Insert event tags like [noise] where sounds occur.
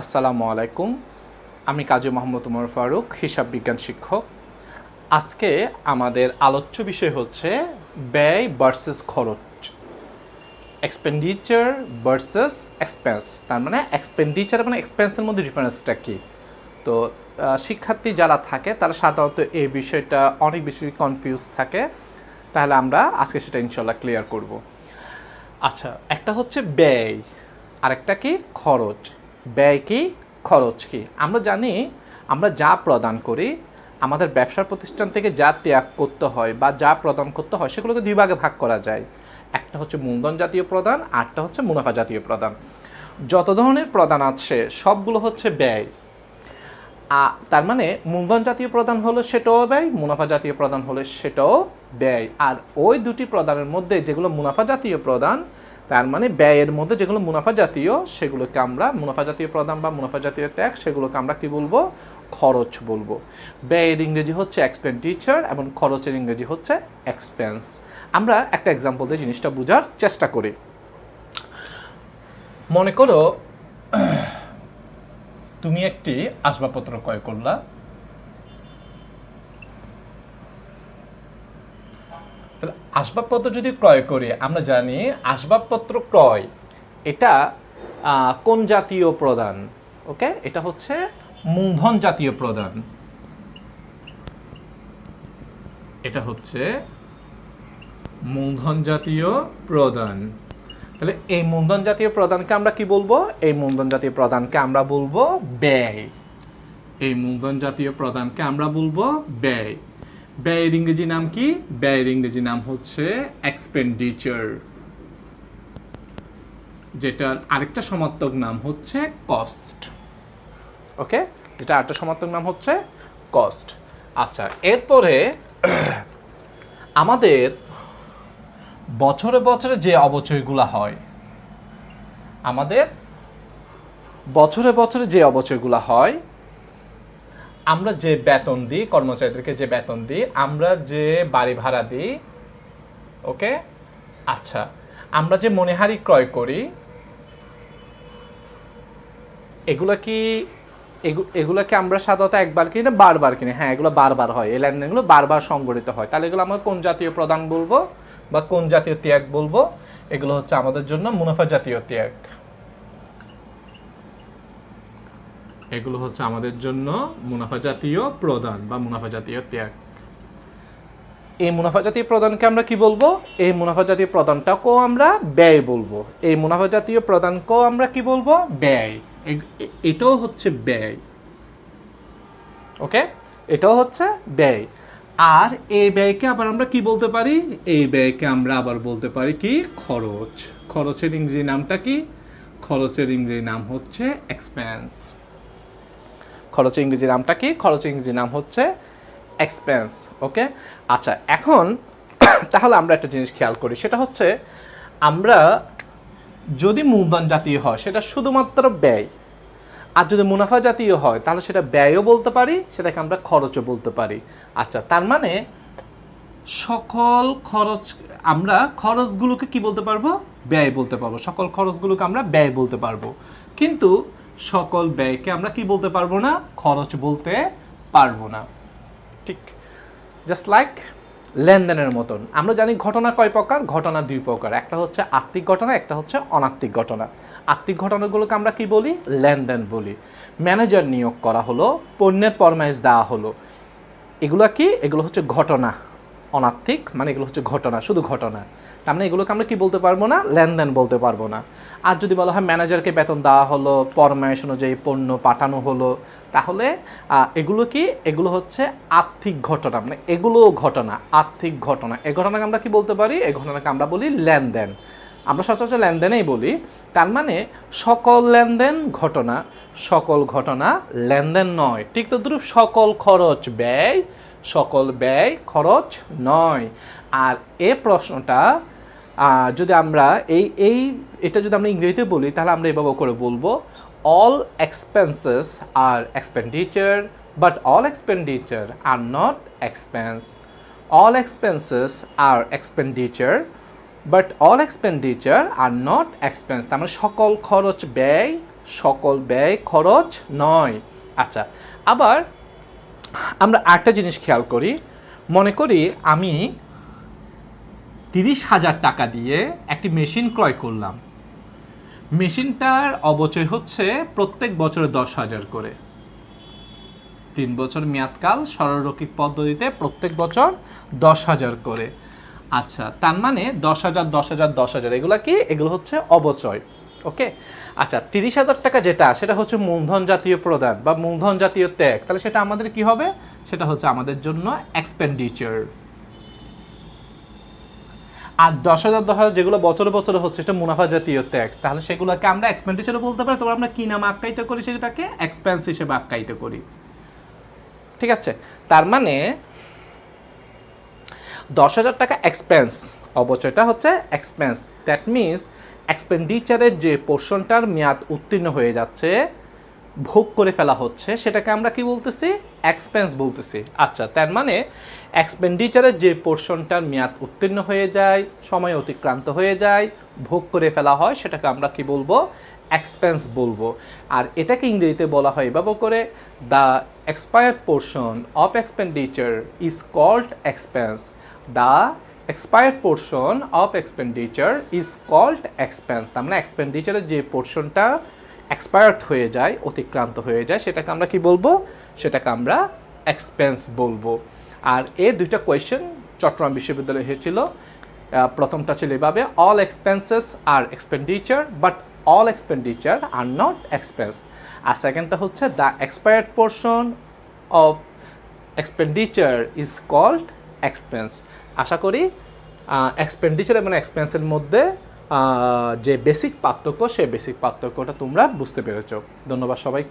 আসসালামু আলাইকুম। আমি কাজী মোহাম্মদ উমর ফারুক, হিসাব বিজ্ঞান শিক্ষক। আজকে আমাদের আলোচ্য বিষয় হচ্ছে ব্যয় ভার্সেস খরচ। এক্সপেন্ডিচার ভার্সেস এক্সপেন্স তার মানে এক্সপেন্ডিচার এবং এক্সপেন্সের মধ্যে ডিফারেন্সটা কী? তো শিক্ষার্থী যারা থাকে, তারা সাধারণত এই বিষয়টা অনেক বেশি কনফিউজ থাকে। তাহলে আমরা আজকে সেটা ইনশাল্লাহ ক্লিয়ার করব। আচ্ছা একটা হচ্ছে ব্যয়, আরেকটা কি? খরচ। ব্যয় কি, খরচ কি? আমরা জানি, আমরা যা প্রদান করি, আমাদের ব্যবসা প্রতিষ্ঠান থেকে যা ত্যাগ করতে হয় বা যা প্রদান করতে হয়, সেগুলোকে দুই ভাগে ভাগ করা যায়। একটা হচ্ছে মূলধন জাতীয় প্রদান আরটা হচ্ছে মুনাফা জাতীয় প্রদান। যত ধরনের প্রদান আছে, সবগুলো হচ্ছে ব্যয়। তার মানে মূলধন জাতীয় প্রদান হলো সেটাও ব্যয়, মুনাফা জাতীয় প্রদান হলে সেটাও ব্যয়। আর ওই দুটি প্রদানের মধ্যে যেগুলো মুনাফা জাতীয় প্রদান তার মানে ব্যয়ের মধ্যে যেগুলো মুনাফা জাতীয়, সেগুলোকে আমরা মুনাফা জাতীয় প্রদান বা মুনাফা জাতীয় ত্যাগ, সেগুলোকে আমরা কি বলব? খরচ বলব। ব্যয়ের ইংরেজি হচ্ছে এক্সপেন্ডিচার এবং খরচের ইংরেজি হচ্ছে এক্সপেন্স আমরা একটা এক্সাম্পল দিয়ে জিনিসটা বোঝার চেষ্টা করি। মনে করো, [clears throat] তুমি একটি আসবাবপত্র ক্রয় করলা তাহলে আসবাবপত্র যদি ক্রয় করি, আমরা জানি আসবাবপত্র ক্রয়, এটা কোন জাতীয় প্রদান? ওকে? এটা হচ্ছে মূলধন জাতীয় প্রদান। এটা হচ্ছে মূলধন জাতীয় প্রদান। তাহলে এই মূলধন জাতীয় প্রদানকে আমরা কি বলব? এই মূলধন জাতীয় প্রদানকে আমরা বলব ব্যয়। এই মূলধন জাতীয় প্রদানকে আমরা বলব ব্যয়। ব্যয়ের ইংরেজি নাম কি? ব্যয়ের ইংরেজি নাম হচ্ছে এক্সপেন্ডিচার যেটার আরেকটা সমার্থক নাম হচ্ছে কস্ট ওকে যেটা আরেকটা সমার্থক নাম হচ্ছে কস্ট আচ্ছা এরপরে [clears throat] আমাদের বছরে বছরে যে অবচয়গুলো হয়, আমাদের বছরে বছরে যে অবচয়গুলো হয় আমরা যে বেতন দিই, কর্মচারীদেরকে যে বেতন দিই, আমরা যে বাড়ি ভাড়া দিই, ওকে? আচ্ছা আমরা যে মনিহারি ক্রয় করি, এগুলো কি, এগু- এগুলোকে আমরা সাধারণত একবার কিনি বারবার কিনি? হ্যাঁ এগুলো বারবার হয়। এই লেনদেনগুলো বারবার সংগঠিত হয়। তাহলে এগুলো আমরা কোন জাতীয় প্রদান বলব বা কোন জাতীয় ত্যাগ বলব? এগুলো হচ্ছে আমাদের জন্য মুনাফা জাতীয় ত্যাগ। এগুলো হচ্ছে আমাদের জন্য মুনাফা জাতীয় প্রদান বা মুনাফা জাতীয় ত্যাগ। এই মুনাফা জাতীয় প্রদানকে আমরা কি বলব? এই মুনাফা জাতীয় প্রদানটাকেও আমরা ব্যয় বলব। এই মুনাফা জাতীয় প্রদানকেও আমরা কি বলব? ব্যয়। এটাও হচ্ছে ব্যয়। ওকে? এটাও হচ্ছে ব্যয়। আর এই ব্যয়কে আবার আমরা কি বলতে পারি? এই ব্যয়কে আমরা আবার বলতে পারি কি? খরচ। খরচের ইংরেজি নামটা কি? খরচের ইংরেজি নাম হচ্ছে এক্সপেন্স খরচের ইংরেজি নামটা কি? খরচ ইংরেজি নাম হচ্ছে এক্সপেন্স ওকে আচ্ছা এখন [coughs] তাহলে আমরা একটা জিনিস খেয়াল করি, সেটা হচ্ছে আমরা যদি মূলধন জাতীয় হয়, সেটা শুধুমাত্র ব্যয়, আর যদি মুনাফা জাতীয় হয়, তাহলে সেটা ব্যয়ও বলতে পারি, সেটাকে আমরা খরচও বলতে পারি। আচ্ছা তার মানে সকল খরচ, আমরা খরচগুলোকে কি বলতে পারব? ব্যয় বলতে পারব। সকল খরচগুলোকে আমরা ব্যয় বলতে পারব। কিন্তু সকল ব্যয়কে আমরা কি বলতে পারব না? খরচ বলতে পারব না। ঠিক। জাস্ট লাইক লেনদেনের মতন। আমরা জানি ঘটনা কয় প্রকার? ঘটনা দুই প্রকার। একটা হচ্ছে আত্মিক ঘটনা, একটা হচ্ছে অনাত্মিক ঘটনা। আত্মিক ঘটনাগুলোকে আমরা কি বলি? লেনদেন বলি। ম্যানেজার নিয়োগ করা হলো, পণ্যের ফরমাইশ দেওয়া হলো। এগুলো কি? এগুলো হচ্ছে ঘটনা। অনার্থিক মানে এগুলো হচ্ছে ঘটনা, শুধু ঘটনা। তার মানে এগুলোকে আমরা কি বলতে পারব না? লেনদেন বলতে পারব না। আর যদি বলা হয় ম্যানেজারকে বেতন দেওয়া হলো ফরমাইশ অনুযায়ী পণ্য পাঠানো হলো, তাহলে এগুলো কি? এগুলো হচ্ছে আর্থিক ঘটনা মানে এগুলো ঘটনা, আর্থিক ঘটনা। এই ঘটনাকে আমরা কি বলতে পারি? এই ঘটনাকে আমরা বলি লেনদেন। আমরা সচরাচর লেনদেনেই বলি, তার মানে সকল লেনদেন ঘটনা, সকল ঘটনা লেনদেন নয়। ঠিক তো তদ্রুপ সকল খরচ ব্যয়, সকল ব্যয় খরচ নয়। আর এ প্রশ্নটা যদি আমরা এই এই, এটা যদি আমরা ইংরেজিতে বলি, তাহলে আমরা এভাবে করে বলব all expenses are expenditure but all expenditure are not expense all expenses are expenditure but all expenditure are not expense তার মানে সকল খরচ ব্যয়, সকল ব্যয় খরচ নয়। আচ্ছা আবার আমরা আরেকটা জিনিস খেয়াল করি। মনে করি আমি তিরিশ হাজার টাকা দিয়ে একটি মেশিন ক্রয় করলাম। মেশিনটার অবচয় হচ্ছে প্রত্যেক বছরে দশ হাজার করে। তিন বছর মেয়াদকাল সরলরৈখিক পদ্ধতিতে প্রত্যেক বছর দশ হাজার করে। আচ্ছা তার মানে দশ হাজার দশ হাজার দশ হাজার, এগুলো কি? এগুলো হচ্ছে অবচয় ওকে? আচ্ছা তিরিশ হাজার টাকা যেটা, সেটা হচ্ছে মূলধন জাতীয় প্রদান বা মূলধন জাতীয় ত্যাগ। তাহলে সেটা আমাদের কি হবে? সেটা হচ্ছে আমাদের জন্য এক্সপেন্ডিচার আর দশ হাজার দশ হাজার যেগুলো বছরে বছরে হচ্ছে সেটা মুনাফা জাতীয় ট্যাক্স তাহলে সেগুলোকে আমরা এক্সপেন্ডিচারও বলতে পারি, তবে আমরা কী নাম আখ্যায়িত করি সেটাকে? এক্সপেন্স হিসেবে আখ্যায়িত করি। ঠিক আছে? তার মানে দশ হাজার টাকা এক্সপেন্স অবচয়টা হচ্ছে এক্সপেন্স দ্যাট মিনস এক্সপেন্ডিচারের যে পোর্শনটার মেয়াদ উত্তীর্ণ হয়ে যাচ্ছে ভোগ করে ফেলা হচ্ছে, সেটাকে আমরা কি বলতেছি? এক্সপেন্স বলতেছি। আচ্ছা তার মানে এক্সপেন্ডিচারের যে পোর্শনটার মেয়াদ উত্তীর্ণ হয়ে যায়, সময় অতিক্রান্ত হয়ে যায়, ভোগ করে ফেলা হয়, সেটাকে আমরা কি বলব? এক্সপেন্স বলব। আর এটাকে ইংরেজিতে বলা হয় এভাবে করে the expired portion of expenditure is called expense the expired portion of expenditure is called expense তার মানে এক্সপেন্ডিচারের যে পোর্শনটা এক্সপায়ার্ড হয়ে যায়, অতিক্রান্ত হয়ে যায়, সেটাকে আমরা কি বলব? সেটাকে আমরা এক্সপেন্স বলব। আর এ দুইটা কোয়েশ্চেন চট্টগ্রাম বিশ্ববিদ্যালয়ে হয়েছিল। প্রথমটা ছিল এভাবে all expenses are expenditure but all expenditure are not expense আর সেকেন্ডটা হচ্ছে the expired portion of expenditure is called expense আশা করি এক্সপেন্ডিচার এবং এক্সপেন্সের মধ্যে যে বেসিক পার্থক্য সেই বেসিক পার্থক্যটা তোমরা বুঝতে পেরেছ। ধন্যবাদ সবাই